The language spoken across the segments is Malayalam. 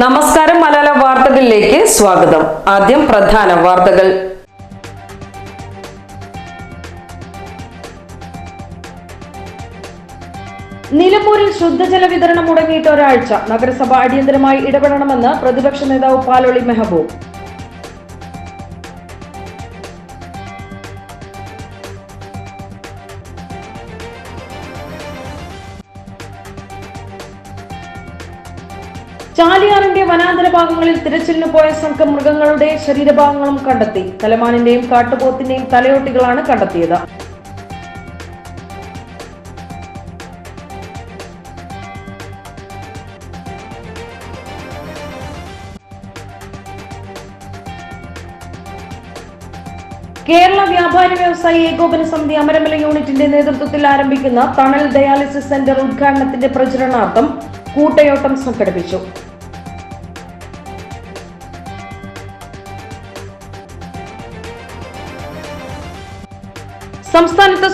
നമസ്കാരം മലയാള വാർത്തകളിലേക്ക് സ്വാഗതം. ആദ്യം പ്രധാന വാർത്തകൾ. നിലമ്പൂരിൽ ശുദ്ധജല വിതരണം മുടങ്ങിയിട്ട് ഒരാഴ്ച. നഗരസഭ അടിയന്തരമായി ഇടപെടണമെന്ന് പ്രതിപക്ഷ നേതാവ് പാലോളി മെഹബൂബ്. ചാലിയാറിന്റെ വനാന്തര ഭാഗങ്ങളിൽ തിരച്ചിലിന് പോയ സംഘം മൃഗങ്ങളുടെ ശരീരഭാഗങ്ങളും കണ്ടെത്തി. തലമാനിന്റെയും കാട്ടുപോത്തിന്റെയും തലയോട്ടികളാണ് കണ്ടെത്തിയത്. കേരള വ്യാപാരി വ്യവസായി ഏകോപന സമിതി അമരമല യൂണിറ്റിന്റെ നേതൃത്വത്തിൽ ആരംഭിക്കുന്ന തണൽ ഡയാലിസിസ് സെന്റർ ഉദ്ഘാടനത്തിന്റെ പ്രചരണാർത്ഥം കൂട്ടയോട്ടം സംഘടിപ്പിച്ചു.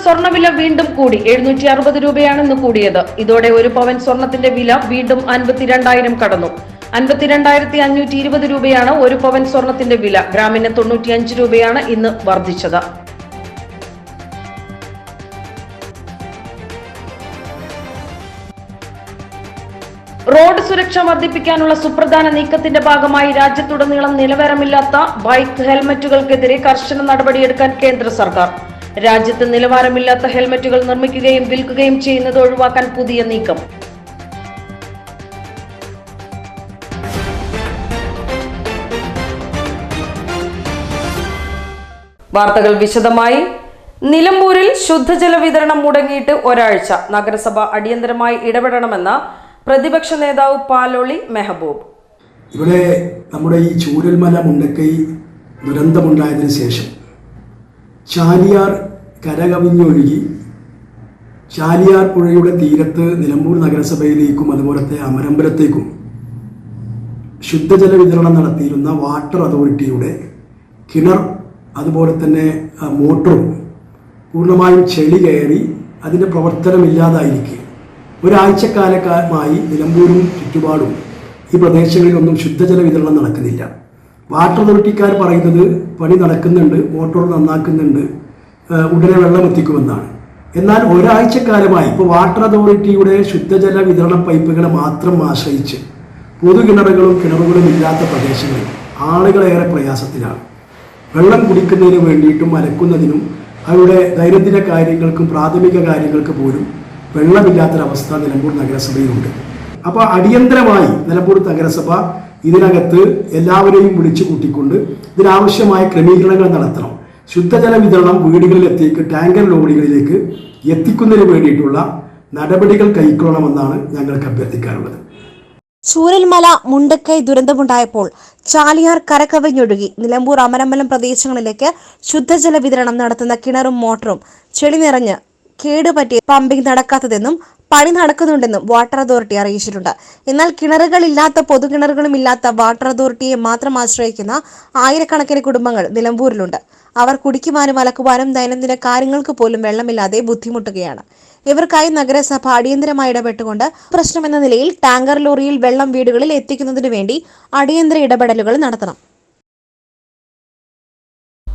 സ്വർണവില വീണ്ടും കൂടി. എഴുന്നൂറ്റി അറുപത് രൂപയാണെന്ന് കൂടിയത്. ഇതോടെ ഒരു പവൻ സ്വർണത്തിന്റെ വില വീണ്ടും അൻപത്തിരണ്ടായിരം കടന്നു. അൻപത്തിരണ്ടായിരത്തി അഞ്ഞൂറ്റി ഇരുപത് രൂപയാണ് ഒരു പവൻ സ്വർണത്തിന്റെ വില. ഗ്രാമിന് തൊണ്ണൂറ്റിയഞ്ച് രൂപയാണ് ഇന്ന് വർദ്ധിച്ചത്. റോഡ് സുരക്ഷ വർദ്ധിപ്പിക്കാനുള്ള സുപ്രധാന നീക്കത്തിന്റെ ഭാഗമായി രാജ്യത്തുടനീളം നിലവാരമില്ലാത്ത ബൈക്ക് ഹെൽമറ്റുകൾക്കെതിരെ കർശന നടപടിയെടുക്കാൻ കേന്ദ്ര സർക്കാർ. രാജ്യത്ത് നിലവാരമില്ലാത്ത ഹെൽമറ്റുകൾ നിർമ്മിക്കുകയും വിൽക്കുകയും ചെയ്യുന്നത് ഒഴിവാക്കാൻ പുതിയ നീക്കം. വാർത്തകൾ വിശദമായി. നിലമ്പൂരിൽ ശുദ്ധജല വിതരണം മുടങ്ങിയിട്ട് ഒരാഴ്ച. നഗരസഭ അടിയന്തരമായി ഇടപെടണമെന്ന പ്രതിപക്ഷ നേതാവ് പാലോളി മെഹബൂബ്. ഇവിടെ നമ്മുടെ ഈ ചൂരൽമല മുണ്ടക്കൈ ദുരന്തമുണ്ടായതിനു ശേഷം ചാലിയാർ കരകവിഞ്ഞൊഴുകി. ചാലിയാർ പുഴയുടെ തീരത്ത് നിലമ്പൂർ നഗരസഭയിലേക്കും അതുപോലത്തെ അമരമ്പലത്തേക്കും ശുദ്ധജല വിതരണം നടത്തിയിരുന്ന വാട്ടർ അതോറിറ്റിയുടെ കിണർ അതുപോലെ തന്നെ മോട്ടറും പൂർണമായും ചെളി കയറി അതിന്റെ പ്രവർത്തനമില്ലാതായിരിക്കെ ഒരാഴ്ചക്കാലമായി നിലമ്പൂരും ചുറ്റുപാടും ഈ പ്രദേശങ്ങളിലൊന്നും ശുദ്ധജല വിതരണം നടക്കുന്നില്ല. വാട്ടർ അതോറിറ്റിക്കാർ പറയുന്നത് പണി നടക്കുന്നുണ്ട് മോട്ടോർ നന്നാക്കുന്നുണ്ട് ഉടനെ വെള്ളം എത്തിക്കുമെന്നാണ്. എന്നാൽ ഒരാഴ്ചക്കാലമായി ഇപ്പോൾ വാട്ടർ അതോറിറ്റിയുടെ ശുദ്ധജല വിതരണ പൈപ്പുകളെ മാത്രം ആശ്രയിച്ച് പൊതുകിണറുകളും കിണറുകളും ഇല്ലാത്ത പ്രദേശങ്ങളിൽ ആളുകളേറെ പ്രയാസത്തിലാണ്. വെള്ളം കുടിക്കുന്നതിന് വേണ്ടിയിട്ടും അലക്കുന്നതിനും അവരുടെ ദൈനംദിന കാര്യങ്ങൾക്കും പ്രാഥമിക കാര്യങ്ങൾക്ക് പോലും വെള്ളമില്ലാത്തൊരവസ്ഥ നിലമ്പൂർ നഗരസഭയിലുണ്ട്. അപ്പോൾ അടിയന്തരമായി നിലമ്പൂർ നഗരസഭ ഇതിനകത്ത് എല്ലാവരെയും വിളിച്ചു കൂട്ടിക്കൊണ്ട് ഇതിനാവശ്യമായ ക്രമീകരണങ്ങൾ നടത്തണം. ശുദ്ധജല വിതരണം വീടുകളിൽ എത്തിക്ക് ടാങ്കർ ലോറികളിലേക്ക് എത്തിക്കുന്നതിന് വേണ്ടിയിട്ടുള്ള നടപടികൾ കൈക്കൊള്ളണമെന്നാണ് ഞങ്ങൾക്ക് അഭ്യർത്ഥിക്കാനുള്ളത്. ചൂരൽമല മുണ്ടക്കൈ ദുരന്തമുണ്ടായപ്പോൾ ചാലിയാർ കരകവിഞ്ഞൊഴുകി. നിലമ്പൂർ അമരമ്പലം പ്രദേശങ്ങളിലേക്ക് ശുദ്ധജല വിതരണം നടത്തുന്ന കിണറും മോട്ടറും ചെളി നിറഞ്ഞ് കേടുപറ്റി പമ്പിംഗ് നടക്കാത്തതെന്നും പണി നടക്കുന്നുണ്ടെന്നും വാട്ടർ അതോറിറ്റി അറിയിച്ചിട്ടുണ്ട്. എന്നാൽ കിണറുകളില്ലാത്ത പൊതുകിണറുകളും ഇല്ലാത്ത വാട്ടർ അതോറിറ്റിയെ മാത്രം ആശ്രയിക്കുന്ന ആയിരക്കണക്കിന് കുടുംബങ്ങൾ നിലമ്പൂരിലുണ്ട്. അവർ കുടിക്കുവാനും അലക്കുവാനും ദൈനംദിന കാര്യങ്ങൾക്ക് പോലും വെള്ളമില്ലാതെ ബുദ്ധിമുട്ടുകയാണ്. ഇവർക്കായി നഗരസഭ അടിയന്തരമായി ഇടപെട്ടുകൊണ്ട് പ്രശ്നമെന്ന നിലയിൽ ടാങ്കർ ലോറിയിൽ വെള്ളം വീടുകളിൽ എത്തിക്കുന്നതിനു വേണ്ടി അടിയന്തര ഇടപെടലുകൾ നടത്തണം.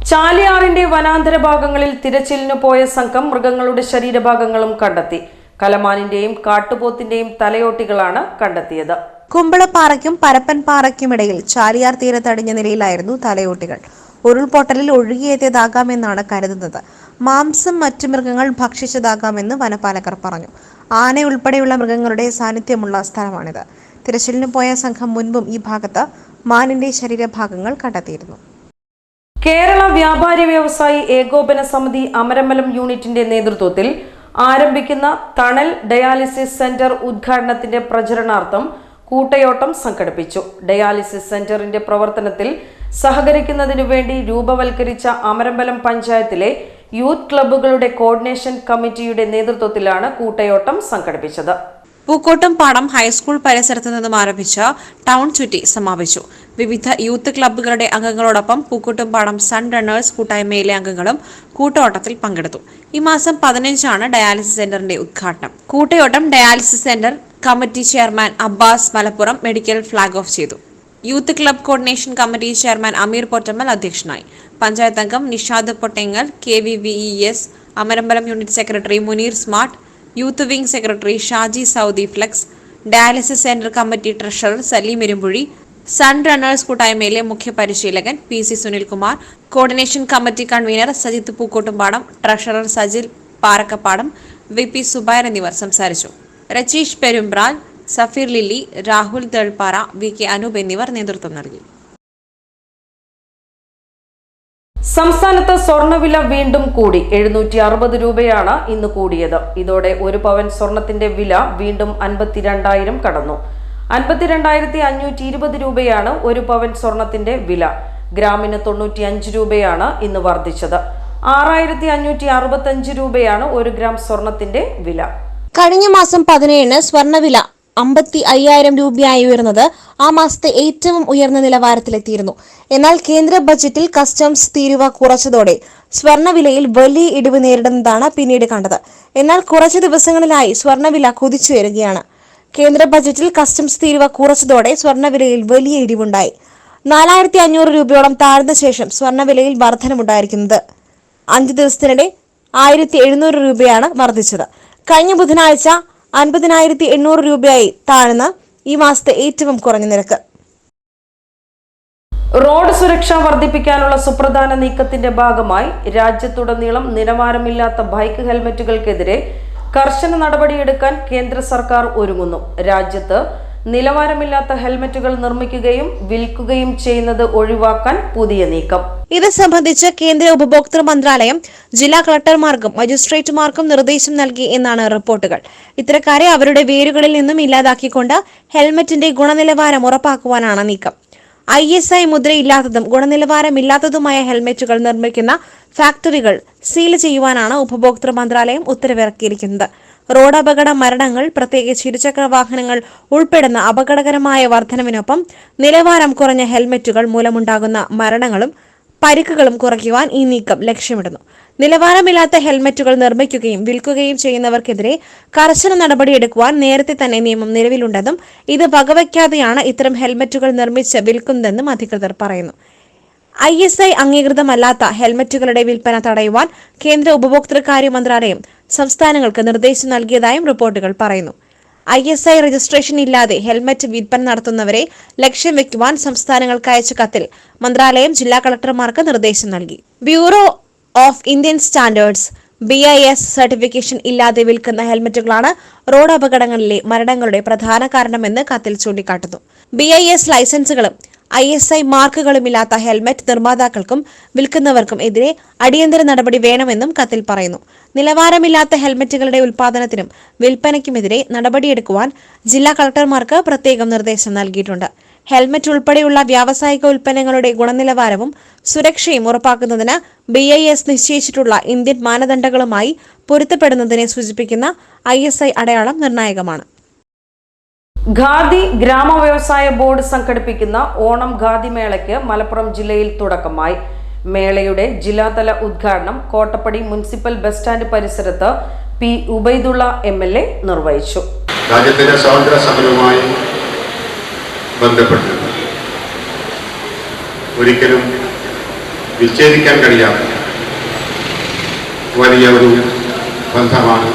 ചാലിയാറിന്റെ വനാന്തര ഭാഗങ്ങളിൽ തിരച്ചിലിനു പോയ സംഘം മൃഗങ്ങളുടെ ശരീരഭാഗങ്ങളും കണ്ടെത്തി. കലമാനിന്റെയും കാട്ടുപോത്തിന്റെയും തലയോട്ടികളാണ് കണ്ടെത്തിയത്. കുമ്പളപ്പാറയ്ക്കും പരപ്പൻപാറയ്ക്കുമിടയിൽ ചാലിയാർ തീരത്തടിഞ്ഞ നിലയിലായിരുന്നു തലയോട്ടികൾ. ഉരുൾപൊട്ടലിൽ ഒഴുകിയെത്തിയതാകാമെന്നാണ് കരുതുന്നത്. മാംസം മറ്റു മൃഗങ്ങൾ ഭക്ഷിച്ചതാകാമെന്ന് വനപാലകർ പറഞ്ഞു. ആന ഉൾപ്പെടെയുള്ള മൃഗങ്ങളുടെ സാന്നിധ്യമുള്ള സ്ഥലമാണിത്. തിരച്ചിലിന് പോയ സംഘം മുൻപും ഈ ഭാഗത്ത് മാനിന്റെ ശരീരഭാഗങ്ങൾ കണ്ടെത്തിയിരുന്നു. കേരള വ്യാപാരി വ്യവസായി ഏകോപന സമിതി അമരമലം യൂണിറ്റിന്റെ നേതൃത്വത്തിൽ ആരംഭിക്കുന്ന തണൽ ഡയാലിസിസ് സെന്റർ ഉദ്ഘാടനത്തിന്റെ പ്രചരണാർത്ഥം കൂട്ടയോട്ടം സംഘടിപ്പിച്ചു. ഡയാലിസിസ് സെന്ററിന്റെ പ്രവർത്തനത്തിൽ സഹകരിക്കുന്നതിനു വേണ്ടി രൂപവൽക്കരിച്ച അമരമ്പലം പഞ്ചായത്തിലെ യൂത്ത് ക്ലബ്ബുകളുടെ കോർഡിനേഷൻ കമ്മിറ്റിയുടെ നേതൃത്വത്തിലാണ് കൂട്ടയോട്ടം സംഘടിപ്പിച്ചത്. പൂക്കോട്ടും പാടം ഹൈസ്കൂൾ പരിസരത്ത് നിന്നും ആരംഭിച്ച ടൗൺ ചുറ്റി സമാപിച്ചു. വിവിധ യൂത്ത് ക്ലബ്ബുകളുടെ അംഗങ്ങളോടൊപ്പം പൂക്കോട്ടും പാടം സൺ റണ്ണേഴ്സ് കൂട്ടായ്മയിലെ അംഗങ്ങളും കൂട്ടോട്ടത്തിൽ പങ്കെടുത്തു. ഈ മാസം പതിനഞ്ചാണ് ഡയാലിസിസ് സെന്ററിന്റെ ഉദ്ഘാടനം. കൂട്ടയോട്ടം dialysis centre committee chairman Abbas Malappuram medical flag off ചെയ്തു. Youth club coordination committee chairman Ameer Pottammal അധ്യക്ഷനായി. പഞ്ചായത്ത് അംഗം Nishad Pottengal K V V E S Amarambalam unit secretary Muneer smart youth wing secretary Shaji Saudi flex dialysis centre committee treasurer Saleem Irumbuzhi sun runners കൂട്ടായ്മയിലെ മുഖ്യ പരിശീലകൻ P C Sunilkumar coordination committee convener Sajith Pookkottumpadam treasurer Sajil Parakkappadam V P Subair എന്നിവർ സംസാരിച്ചു. Rajeesh Perumbral Safeer Lilly Rahul Thelppara V K Anoop എന്നിവർ നേതൃത്വം നൽകി. സംസ്ഥാനത്ത് സ്വർണവില വീണ്ടും കൂടി. എഴുന്നൂറ്റി അറുപത് രൂപയാണ് ഇന്ന് കൂടിയത്. ഇതോടെ ഒരു പവൻ സ്വർണത്തിന്റെ വില വീണ്ടും അൻപത്തിരണ്ടായിരം കടന്നു. അൻപത്തിരണ്ടായിരത്തി അഞ്ഞൂറ്റി ഇരുപത് രൂപയാണ് ഒരു പവൻ സ്വർണത്തിന്റെ വില. ഗ്രാമിന് തൊണ്ണൂറ്റി അഞ്ച് രൂപയാണ് ഇന്ന് വർദ്ധിച്ചത്. ആറായിരത്തി അഞ്ഞൂറ്റി അറുപത്തഞ്ച് രൂപയാണ് ഒരു ഗ്രാം സ്വർണത്തിന്റെ വില. കഴിഞ്ഞ മാസം പതിനേഴിന് സ്വർണവില അമ്പത്തി അയ്യായിരം രൂപയായി ഉയർന്നത് ആ മാസത്തെ ഏറ്റവും ഉയർന്ന നിലവാരത്തിലെത്തിയിരുന്നു. എന്നാൽ കേന്ദ്ര ബജറ്റിൽ കസ്റ്റംസ് തീരുവ കുറച്ചതോടെ സ്വർണവിലയിൽ വലിയ ഇടിവ് നേരിടുന്നതാണ് പിന്നീട് കണ്ടത്. എന്നാൽ കുറച്ച് ദിവസങ്ങളിലായി സ്വർണവില കുതിച്ചുയരുകയാണ്. കേന്ദ്ര ബജറ്റിൽ കസ്റ്റംസ് തീരുവ കുറച്ചതോടെ സ്വർണവിലയിൽ വലിയ ഇടിവുണ്ടായി. നാലായിരത്തി അഞ്ഞൂറ് രൂപയോളം താഴ്ന്ന ശേഷം സ്വർണവിലയിൽ വർധനമുണ്ടായിരിക്കുന്നത്. അഞ്ച് ദിവസത്തിനിടെ ആയിരത്തി എഴുന്നൂറ് രൂപയാണ് വർദ്ധിച്ചത്. കഴിഞ്ഞ ബുധനാഴ്ച അൻപതിനായിരത്തി എണ്ണൂറ് രൂപയായി താഴ്ന്ന ഈ മാസത്തെ ഏറ്റവും കുറഞ്ഞ നിരക്ക്. റോഡ് സുരക്ഷ വർദ്ധിപ്പിക്കാനുള്ള സുപ്രധാന നീക്കത്തിന്റെ ഭാഗമായി രാജ്യത്തുടനീളം നിലവാരമില്ലാത്ത ബൈക്ക് ഹെൽമറ്റുകൾക്കെതിരെ കർശന നടപടിയെടുക്കാൻ കേന്ദ്ര സർക്കാർ ഒരുങ്ങുന്നു. രാജ്യത്ത് നിലവാരമില്ലാത്ത ഹെൽമറ്റുകൾ നിർമ്മിക്കുകയും വിൽക്കുകയും ചെയ്യുന്നത് ഒഴിവാക്കാൻ പുതിയ നീക്കം. ഇത് സംബന്ധിച്ച് കേന്ദ്ര ഉപഭോക്തൃ മന്ത്രാലയം ജില്ലാ കളക്ടർമാർക്കും മജിസ്ട്രേറ്റുമാർക്കും നിർദ്ദേശം നൽകി എന്നാണ് റിപ്പോർട്ടുകൾ. ഇത്തരക്കാരെ അവരുടെ വേരുകളിൽ നിന്നും ഇല്ലാതാക്കിക്കൊണ്ട് ഹെൽമെറ്റിന്റെ ഗുണനിലവാരം ഉറപ്പാക്കുവാനാണ് നീക്കം. ഐ എസ് ഐ മുദ്രയില്ലാത്തതും ഗുണനിലവാരമില്ലാത്തതുമായ ഹെൽമറ്റുകൾ നിർമ്മിക്കുന്ന ഫാക്ടറികൾ സീൽ ചെയ്യുവാനാണ് ഉപഭോക്തൃ മന്ത്രാലയം ഉത്തരവിറക്കിയിരിക്കുന്നത്. റോഡ് അപകട മരണങ്ങൾ പ്രത്യേകിച്ച് ഇരുചക്ര വാഹനങ്ങൾ ഉൾപ്പെടുന്ന അപകടകരമായ വർധനവിനൊപ്പം നിലവാരം കുറഞ്ഞ ഹെൽമറ്റുകൾ മൂലമുണ്ടാകുന്ന മരണങ്ങളും പരിക്കുകളും കുറയ്ക്കുവാൻ ഈ നീക്കം ലക്ഷ്യമിടുന്നു. നിലവാരമില്ലാത്ത ഹെൽമറ്റുകൾ നിർമ്മിക്കുകയും വിൽക്കുകയും ചെയ്യുന്നവർക്കെതിരെ കർശന നടപടിയെടുക്കുവാൻ നേരത്തെ തന്നെ നിയമം നിലവിലുണ്ടെന്നും ഇത് വകവയ്ക്കാതെയാണ് ഇത്തരം ഹെൽമറ്റുകൾ നിർമ്മിച്ച് വിൽക്കുന്നതെന്നും അധികൃതർ പറയുന്നു. ഐ എസ് ഐ അംഗീകൃതമല്ലാത്ത ഹെൽമറ്റുകളുടെ വിൽപ്പന തടയുവാൻ കേന്ദ്ര ഉപഭോക്തൃകാര്യ മന്ത്രാലയം സംസ്ഥാനങ്ങൾക്ക് നിർദ്ദേശം നൽകിയതായും റിപ്പോർട്ടുകൾ പറയുന്നു. ഐ എസ് ഐ രജിസ്ട്രേഷൻ ഇല്ലാതെ ഹെൽമറ്റ് വിൽപ്പന നടത്തുന്നവരെ ലക്ഷ്യം വെക്കുവാൻ സംസ്ഥാനങ്ങൾക്ക് അയച്ച കത്തിൽ മന്ത്രാലയം ജില്ലാ കളക്ടർമാർക്ക് നിർദ്ദേശം നൽകി. Bureau of Indian standards B I S certification ഇല്ലാതെ വിൽക്കുന്ന ഹെൽമറ്റുകളാണ് റോഡ് അപകടങ്ങളിലെ മരണങ്ങളുടെ പ്രധാന കാരണമെന്ന് കത്തിൽ ചൂണ്ടിക്കാട്ടുന്നു. ബി ഐ എസ് ലൈസൻസുകളും ഐ എസ് ഐ മാർക്കുകളുമില്ലാത്ത ഹെൽമറ്റ് നിർമ്മാതാക്കൾക്കും വിൽക്കുന്നവർക്കും എതിരെ അടിയന്തര നടപടി വേണമെന്നും കത്തിൽ പറയുന്നു. നിലവാരമില്ലാത്ത ഹെൽമറ്റുകളുടെ ഉൽപാദനത്തിനും വിൽപ്പനയ്ക്കുമെതിരെ നടപടിയെടുക്കുവാൻ ജില്ലാ കളക്ടർമാർക്ക് പ്രത്യേകം നിർദ്ദേശം നൽകിയിട്ടുണ്ട്. ഹെൽമറ്റ് ഉൾപ്പെടെയുള്ള വ്യാവസായിക ഉൽപ്പന്നങ്ങളുടെ ഗുണനിലവാരവും സുരക്ഷയും ഉറപ്പാക്കുന്നതിന് ബി ഐ എസ് നിശ്ചയിച്ചിട്ടുള്ള ഇന്ത്യൻ മാനദണ്ഡങ്ങളുമായി പൊരുത്തപ്പെടുന്നതിനെ സൂചിപ്പിക്കുന്ന ഐ എസ് ഐ അടയാളം നിർണായകമാണ്. ഖാദി ഗ്രാമ വ്യവസായ ബോർഡ് സംഘടിപ്പിക്കുന്ന ഓണം ഖാദി മേളയ്ക്ക് മലപ്പുറം ജില്ലയിൽ തുടക്കമായി. മേളയുടെ ജില്ലാതല ഉദ്ഘാടനം കോട്ടപ്പടി മുനിസിപ്പൽ ബസ് സ്റ്റാൻഡ് പരിസരത്ത് P Ubaidullah M L A നിർവഹിച്ചു. രാജ്യത്തിന്റെ സ്വാതന്ത്ര്യ സമരവുമായി ബന്ധപ്പെട്ട് ഒരിക്കലും വിച്ഛേദിക്കാൻ കഴിയാത്ത വലിയ ഒരു ബന്ധമാണ്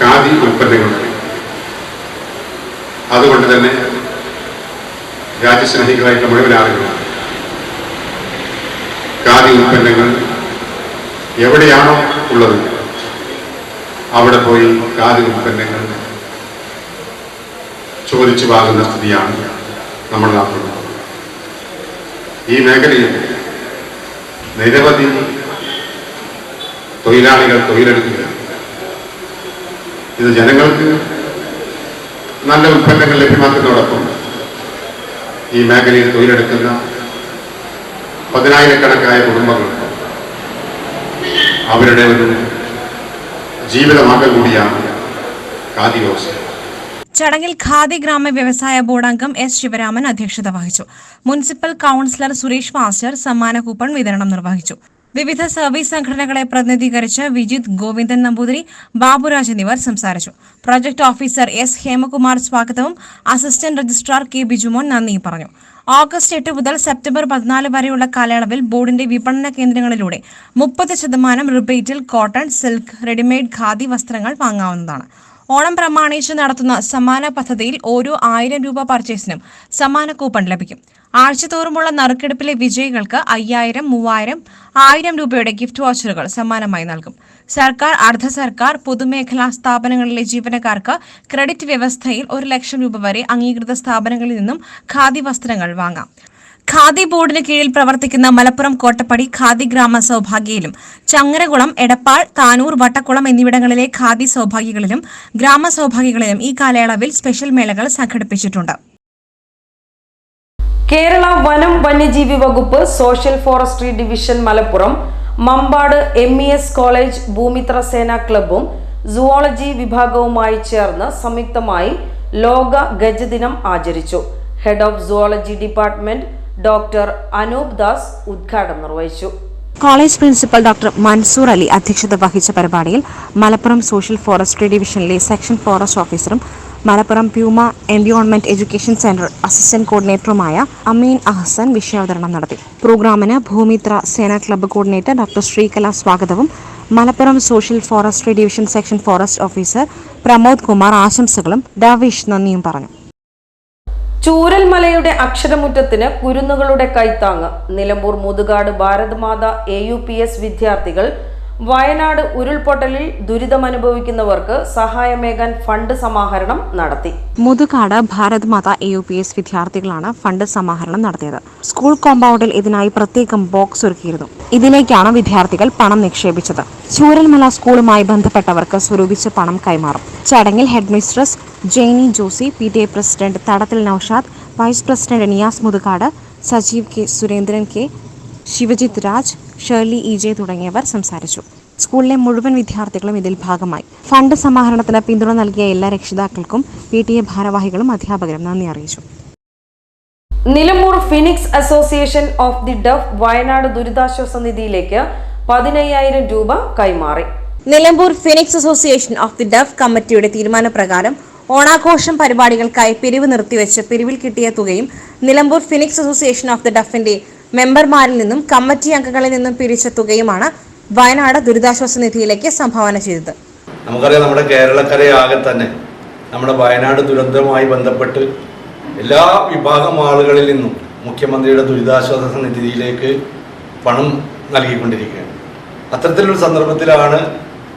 ഖാദി ഉൽപ്പന്നങ്ങളുടെ അതുകൊണ്ട് തന്നെ രാജ്യസ്നേഹികളായിട്ട് മുഴുവൻ ആളുകളാണ്. ഖാദി ഉൽപ്പന്നങ്ങൾ എവിടെയാണോ ഉള്ളത് അവിടെ പോയി ഖാദി ഉൽപ്പന്നങ്ങൾ ചോദിച്ചു വാങ്ങുന്ന സ്ഥിതിയാണ് നമ്മുടെ നാട്ടിലുള്ളത് ഈ മേഖലയിൽ നിരവധി തൊഴിലാളികൾ തൊഴിലെടുക്കുക ഇത് ജനങ്ങൾക്ക് നല്ല ഉൽപ്പന്നങ്ങൾ ലഭ്യമാക്കുന്നതോടൊപ്പം ഈ മേഖലയിൽ തൊഴിലെടുക്കുന്ന പതിനായിരക്കണക്കായ കുടുംബങ്ങൾ അവരുടെ ഒരു ജീവിതമാർഗം കൂടിയാണ് ഖാദി വ്യവസായം ചടങ്ങിൽ ഖാദി ഗ്രാമ വ്യവസായ ബോർഡ് അംഗം എസ് ശിവരാമൻ അധ്യക്ഷത വഹിച്ചു. മുനിസിപ്പൽ കൌൺസിലർ സുരേഷ് മാസ്റ്റർ സമ്മാന കൂപ്പൺ വിതരണം നിർവഹിച്ചു. വിവിധ സർവീസ് സംഘടനകളെ പ്രതിനിധീകരിച്ച് വിജിത് ഗോവിന്ദൻ നമ്പൂതിരി ബാബുരാജ് എന്നിവർ സംസാരിച്ചു. പ്രൊജക്ട് ഓഫീസർ എസ് ഹേമകുമാർ സ്വാഗതവും അസിസ്റ്റന്റ് രജിസ്ട്രാർ കെ ബിജുമോൻ നന്ദിയും പറഞ്ഞു. ഓഗസ്റ്റ് എട്ട് മുതൽ സെപ്റ്റംബർ പതിനാല് വരെയുള്ള കാലയളവിൽ ബോർഡിന്റെ വിപണന കേന്ദ്രങ്ങളിലൂടെ മുപ്പത് ശതമാനം റിബേറ്റിൽ കോട്ടൺ സിൽക്ക് റെഡിമെയ്ഡ് ഖാദി വസ്ത്രങ്ങൾ വാങ്ങാവുന്നതാണ്. ഓണം പ്രമാണിച്ച് നടത്തുന്ന സമ്മാന പദ്ധതിയിൽ ഓരോ ആയിരം രൂപ പർച്ചേസിനും സമ്മാന കൂപ്പൺ ലഭിക്കും. ആഴ്ചതോറുമുള്ള നറുക്കെടുപ്പിലെ വിജയികൾക്ക് അയ്യായിരം മൂവായിരം ആയിരം രൂപയുടെ ഗിഫ്റ്റ് വാച്ചറുകൾ സമ്മാനമായി നൽകും. സർക്കാർ അർദ്ധ സർക്കാർ പൊതുമേഖലാ സ്ഥാപനങ്ങളിലെ ജീവനക്കാർക്ക് ക്രെഡിറ്റ് വ്യവസ്ഥയിൽ ഒരു ലക്ഷം രൂപ വരെ അംഗീകൃത സ്ഥാപനങ്ങളിൽ നിന്നും ഖാദി വസ്ത്രങ്ങൾ വാങ്ങാം. ഖാദി ബോർഡിന് കീഴിൽ പ്രവർത്തിക്കുന്ന മലപ്പുറം കോട്ടപ്പടി ഖാദി ഗ്രാമ സൗഭാഗ്യയിലും ചങ്ങരകുളം എടപ്പാൾ താനൂർ വട്ടക്കുളം എന്നിവിടങ്ങളിലെ ഖാദി സൗഭാഗ്യങ്ങളിലും ഗ്രാമ സൗഭാഗ്യങ്ങളിലും ഈ കാലയളവിൽ സ്പെഷ്യൽ മേളകൾ സംഘടിപ്പിച്ചിട്ടുണ്ട്. കേരള വനം വന്യജീവി വകുപ്പ് social forestry division Malappuram Mampad M E S college Bhoomithra Sena ക്ലബും zoology വിഭാഗവുമായി ചേർന്ന് സംയുക്തമായി ലോക ഗജദിനം ആചരിച്ചു. Head of zoology department doctor Anoop Das ഉദ്ഘാടനം നിർവഹിച്ചു. College principal doctor Mansoor Ali അധ്യക്ഷത വഹിച്ച പരിപാടിയിൽ മലപ്പുറം സോഷ്യൽ ഫോറസ്ട്രി ഡിവിഷനിലെ സെക്ഷൻ ഫോറസ്റ്റ് ഓഫീസറും മലപ്പുറം പ്യൂമ എൻവിയോൺമെന്റ് എഡ്യൂക്കേഷൻ സെന്റർ അസിസ്റ്റന്റ് കോർഡിനേറ്ററുമായ അമീൻ അഹസൻ വിഷയാവതരണം നടത്തി. പ്രോഗ്രാമിന് Bhoomithra Sena club coordinator doctor Sreekala സ്വാഗതവും Malappuram social forestry division section forest officer Pramod Kumar ആശംസകളും ഡാവിഷ് നന്ദിയും പറഞ്ഞു. ചൂരൽമലയുടെ അക്ഷരമുറ്റത്തിന് കുരുന്നുകളുടെ കൈത്താങ്ങ്. Nilambur Muthukad Bharathamatha A U P S വിദ്യാർത്ഥികൾ വയനാട് ഉരുൾപൊട്ടലിൽ ദുരിതമനുഭവിക്കുന്നവർക്ക് സഹായമേകാൻ ഫണ്ട് സമാഹരണം നടത്തി. Muthukad Bharat Matha A U P S വിദ്യാർത്ഥികളാണ് ഫണ്ട് സമാഹരണം നടത്തിയത്. സ്കൂൾ കോമ്പൗണ്ടിൽ ഇതിനായി പ്രത്യേകം ബോക്സ് ഒരുക്കിയിരുന്നു. ഇതിലേക്കാണ് വിദ്യാർത്ഥികൾ പണം നിക്ഷേപിച്ചത്. ചൂരൽമല സ്കൂളുമായി ബന്ധപ്പെട്ടവർക്ക് സ്വരൂപിച്ച പണം കൈമാറും. ചടങ്ങിൽ head mistress Jainy Josy P T A president Thadathil Noushad vice president Niyas Muthukad Sajeev K Surendran K Sivajith Raj Shirley E J തുടങ്ങിയവർ സംസാരിച്ചു. സ്കൂളിലെ മുഴുവൻ വിദ്യാർത്ഥികളും ഇതിൽ ഭാഗമായി. ഫണ്ട് സമാഹരണത്തിന് പിന്തുണ നൽകിയ എല്ലാ രക്ഷിതാക്കൾക്കും പി ടി എ ഭാരവാഹികളും അധ്യാപകരും നന്ദി അറിയിച്ചു. Nilambur phoenix association of the deaf Wayanad ദുരിതാശ്വാസ നിധിയിലേക്ക് പതിനയ്യായിരം രൂപ കൈമാറി. Nilambur phoenix association of the deaf കമ്മിറ്റിയുടെ തീരുമാനപ്രകാരം ഓണാഘോഷം പരിപാടികൾക്കായി പിരിവ് നിർത്തിവെച്ച് പിരിവിൽ കിട്ടിയ തുകയും Nilambur phoenix association of the ഡഫിന്റെ മെമ്പർമാരിൽ നിന്നും കമ്മിറ്റി അംഗങ്ങളിൽ നിന്നും പിരിച്ച തുകയുമാണ് വയനാട് ദുരിതാശ്വാസ നിധിയിലേക്ക് സംഭാവന ചെയ്തത്. നമുക്കറിയാം നമ്മുടെ കേരളക്കരയാകെ തന്നെ നമ്മുടെ വയനാട് ദുരന്തവുമായി ബന്ധപ്പെട്ട് എല്ലാ വിഭാഗം ആളുകളിൽ നിന്നും മുഖ്യമന്ത്രിയുടെ ദുരിതാശ്വാസ നിധിയിലേക്ക് പണം നൽകിക്കൊണ്ടിരിക്കുകയാണ്. അത്തരത്തിലൊരു സന്ദർഭത്തിലാണ്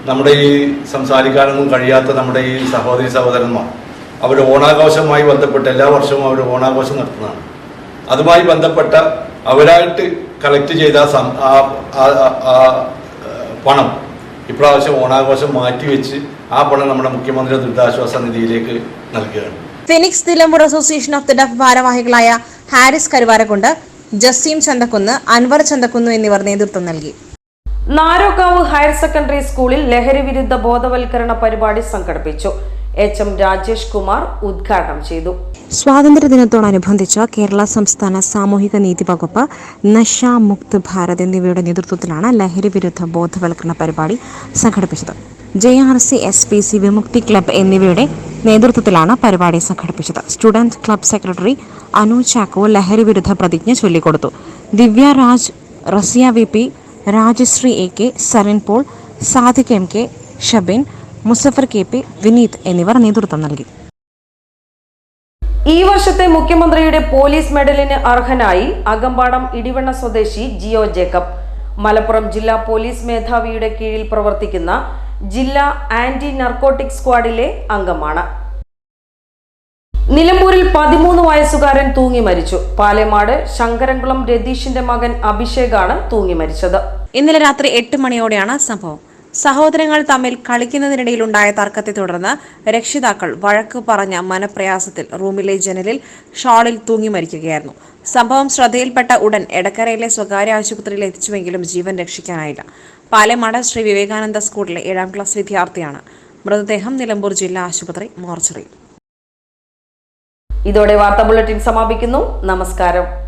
നമ്മുടെ ഈ സംസാരിക്കാനൊന്നും കഴിയാത്ത നമ്മുടെ ഈ സഹോദരി സഹോദരന്മാർ. അവർ ഓണാഘോഷവുമായി ബന്ധപ്പെട്ട് എല്ലാ വർഷവും അവർ ഓണാഘോഷം നടത്തുന്നതാണ്. അതുമായി ബന്ധപ്പെട്ട അവരായിട്ട് കളക്ട് ചെയ്ത ആ പണം ഇപ്രാവശ്യം ഓണാഘോഷം മാറ്റിവെച്ച് ആ പണം നമ്മുടെ മുഖ്യമന്ത്രി ദുരിതാശ്വാസ നിധിയിലേക്ക് നൽകുകയാണ്. Phoenix Nilambur association of the deaf ഭാരവാഹികളായ ഹാരിസ് കരുവാരക്കുണ്ട് ജസീം ചന്തക്കുന്ന് അൻവർ ചന്തക്കുന്ന് എന്നിവർ നേതൃത്വം നൽകി. നാരോക്കാവ് ഹയർ സെക്കൻഡറി സ്കൂളിൽ ലഹരി വിരുദ്ധ ബോധവൽക്കരണ പരിപാടി സംഘടിപ്പിച്ചു. എച്ച് എം രാജേഷ് കുമാർ ഉദ്ഘാടനം ചെയ്തു. സ്വാതന്ത്ര്യദിനത്തോടനുബന്ധിച്ച് കേരള സംസ്ഥാന സാമൂഹിക നീതി വകുപ്പ് നശ മുക്ത് ഭാരത് എന്നിവയുടെ നേതൃത്വത്തിലാണ് ലഹരി വിരുദ്ധ ബോധവൽക്കരണ പരിപാടി സംഘടിപ്പിച്ചത്. J R C S P C Vimukthi club എന്നിവയുടെ നേതൃത്വത്തിലാണ് പരിപാടി സംഘടിപ്പിച്ചത്. Student club secretary Anu Chacko ലഹരി വിരുദ്ധ പ്രതിജ്ഞ ചൊല്ലിക്കൊടുത്തു. Divya Raj Rasiya V P Rajasree A K Sarin Paul Sadiq M K Shabin Musafar K P Vineeth എന്നിവർ നേതൃത്വം നൽകി. ഈ വർഷത്തെ മുഖ്യമന്ത്രിയുടെ പോലീസ് മെഡലിന് അർഹനായി അകമ്പാടം ഇടിവണ്ണ സ്വദേശി ജിയോ ജേക്കബ്. മലപ്പുറം ജില്ലാ പോലീസ് മേധാവിയുടെ കീഴിൽ പ്രവർത്തിക്കുന്ന ജില്ലാ ആന്റി നർക്കോട്ടിക് സ്ക്വാഡിലെ അംഗമാണ്. നിലമ്പൂരിൽ പതിമൂന്ന് വയസ്സുകാരൻ തൂങ്ങി മരിച്ചു. പാലേമാട് ശങ്കരംകുളം രതീഷിന്റെ മകൻ അഭിഷേകാണ് തൂങ്ങി മരിച്ചത്. ഇന്നലെ രാത്രി എട്ട് മണിയോടെയാണ് സംഭവം. സഹോദരങ്ങൾ തമ്മിൽ കളിക്കുന്നതിനിടയിലുണ്ടായ തർക്കത്തെ തുടർന്ന് രക്ഷിതാക്കൾ വഴക്ക് പറഞ്ഞ മനപ്രയാസത്തിൽ റൂമിലെ ജനലിൽ ഷാളിൽ തൂങ്ങി മരിക്കുകയായിരുന്നു. സംഭവം ശ്രദ്ധയിൽപ്പെട്ട ഉടൻ എടക്കരയിലെ സ്വകാര്യ ആശുപത്രിയിൽ എത്തിച്ചുവെങ്കിലും ജീവൻ രക്ഷിക്കാനായില്ല. പാലമാട് ശ്രീ വിവേകാനന്ദ സ്കൂളിലെ ഏഴാം ക്ലാസ് വിദ്യാർത്ഥിയാണ്. മൃതദേഹം നിലമ്പൂർ ജില്ലാ ആശുപത്രി മോർച്ചറിയിൽ. ഇതോടെ വാർത്താ ബുള്ളറ്റിൻ സമാപിക്കുന്നു. നമസ്കാരം.